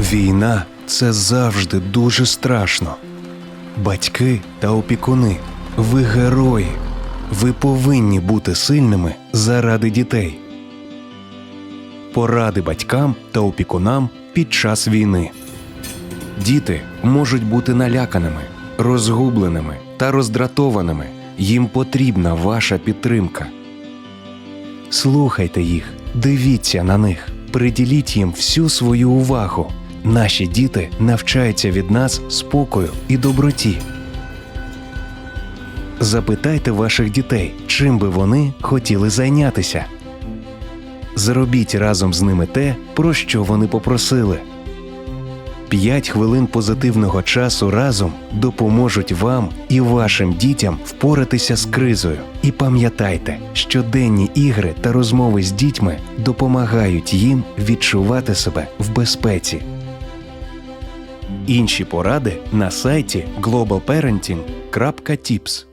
Війна це завжди дуже страшно. Батьки та опікуни, ви герої. Ви повинні бути сильними заради дітей. Поради батькам та опікунам під час війни. Діти можуть бути наляканими, розгубленими та роздратованими. Їм потрібна ваша підтримка. Слухайте їх, дивіться на них, приділіть їм всю свою увагу. Наші діти навчаються від нас спокою і доброті. Запитайте ваших дітей, чим би вони хотіли зайнятися. Зробіть разом з ними те, про що вони попросили. П'ять хвилин позитивного часу разом допоможуть вам і вашим дітям впоратися з кризою. І пам'ятайте, щоденні ігри та розмови з дітьми допомагають їм відчувати себе в безпеці. Інші поради на сайті globalparenting.tips